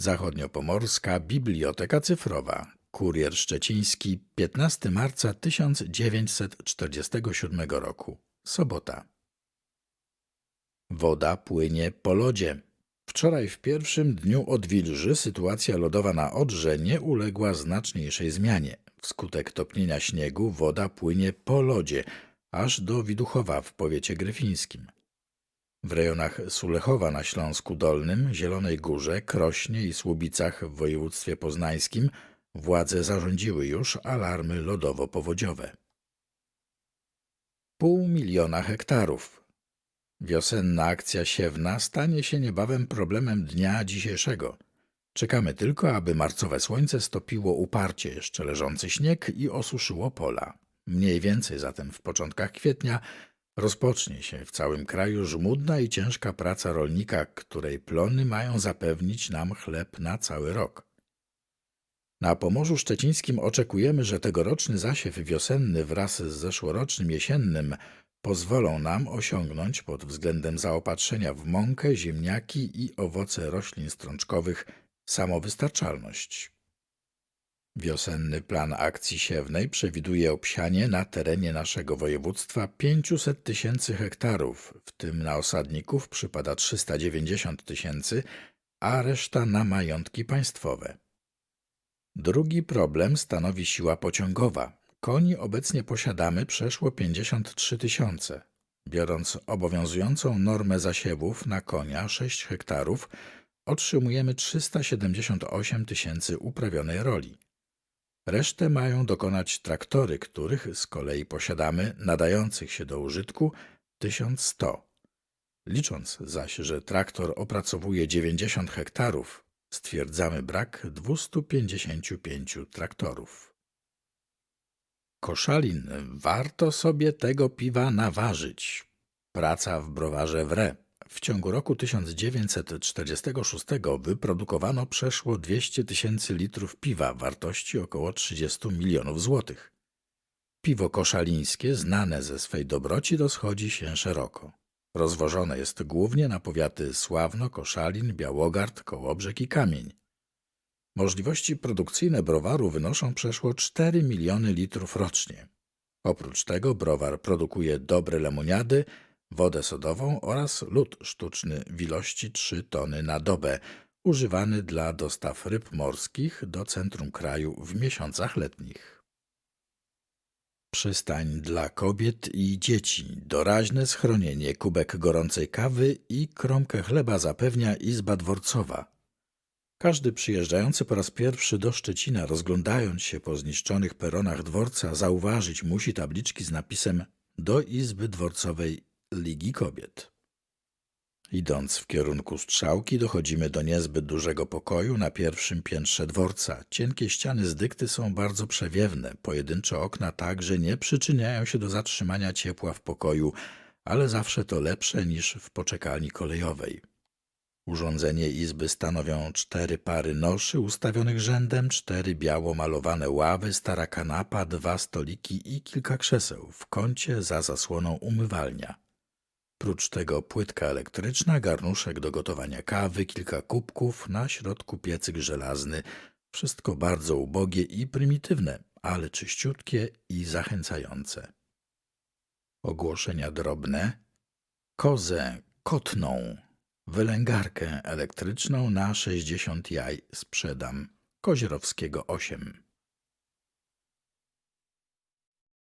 Zachodniopomorska Biblioteka Cyfrowa. Kurier Szczeciński, 15 marca 1947 roku. Sobota. Woda płynie po lodzie. Wczoraj w pierwszym dniu odwilży sytuacja lodowa na Odrze nie uległa znaczniejszej zmianie. Wskutek topnienia śniegu woda płynie po lodzie, aż do Widuchowa w powiecie gryfińskim. W rejonach Sulechowa na Śląsku Dolnym, Zielonej Górze, Krośnie i Słubicach w województwie poznańskim władze zarządziły już alarmy lodowo-powodziowe. Pół miliona hektarów. Wiosenna akcja siewna stanie się niebawem problemem dnia dzisiejszego. Czekamy tylko, aby marcowe słońce stopiło uparcie jeszcze leżący śnieg i osuszyło pola. Mniej więcej zatem w początkach kwietnia rozpocznie się w całym kraju żmudna i ciężka praca rolnika, której plony mają zapewnić nam chleb na cały rok. Na Pomorzu Szczecińskim oczekujemy, że tegoroczny zasiew wiosenny wraz z zeszłorocznym jesiennym pozwolą nam osiągnąć pod względem zaopatrzenia w mąkę, ziemniaki i owoce roślin strączkowych samowystarczalność. Wiosenny plan akcji siewnej przewiduje obsianie na terenie naszego województwa 500 tysięcy hektarów, w tym na osadników przypada 390 tysięcy, a reszta na majątki państwowe. Drugi problem stanowi siła pociągowa. Koni obecnie posiadamy przeszło 53 tysiące. Biorąc obowiązującą normę zasiewów na konia 6 hektarów, otrzymujemy 378 tysięcy uprawionej roli. Resztę mają dokonać traktory, których z kolei posiadamy nadających się do użytku 1100. Licząc zaś, że traktor opracowuje 90 hektarów, stwierdzamy brak 255 traktorów. Koszalin, warto sobie tego piwa naważyć. Praca w browarze Wre. W ciągu roku 1946 wyprodukowano przeszło 200 tysięcy litrów piwa wartości około 30 milionów złotych. Piwo koszalińskie, znane ze swej dobroci, rozchodzi się szeroko. Rozwożone jest głównie na powiaty Sławno, Koszalin, Białogard, Kołobrzeg i Kamień. Możliwości produkcyjne browaru wynoszą przeszło 4 miliony litrów rocznie. Oprócz tego browar produkuje dobre lemoniady, wodę sodową oraz lód sztuczny w ilości 3 tony na dobę, używany dla dostaw ryb morskich do centrum kraju w miesiącach letnich. Przystań dla kobiet i dzieci, doraźne schronienie, kubek gorącej kawy i kromkę chleba zapewnia Izba Dworcowa. Każdy przyjeżdżający po raz pierwszy do Szczecina, rozglądając się po zniszczonych peronach dworca, zauważyć musi tabliczki z napisem do Izby Dworcowej Ligi Kobiet. Idąc w kierunku strzałki, dochodzimy do niezbyt dużego pokoju na pierwszym piętrze dworca. Cienkie ściany z dykty są bardzo przewiewne, pojedyncze okna także nie przyczyniają się do zatrzymania ciepła w pokoju, ale zawsze to lepsze niż w poczekalni kolejowej. Urządzenie izby stanowią cztery pary noszy ustawionych rzędem, cztery biało malowane ławy, stara kanapa, dwa stoliki i kilka krzeseł. W kącie za zasłoną umywalnia. Prócz tego płytka elektryczna, garnuszek do gotowania kawy, kilka kubków, na środku piecyk żelazny. Wszystko bardzo ubogie i prymitywne, ale czyściutkie i zachęcające. Ogłoszenia drobne. Kozę kotną. Wylęgarkę elektryczną na 60 jaj sprzedam. Kozierowskiego 8.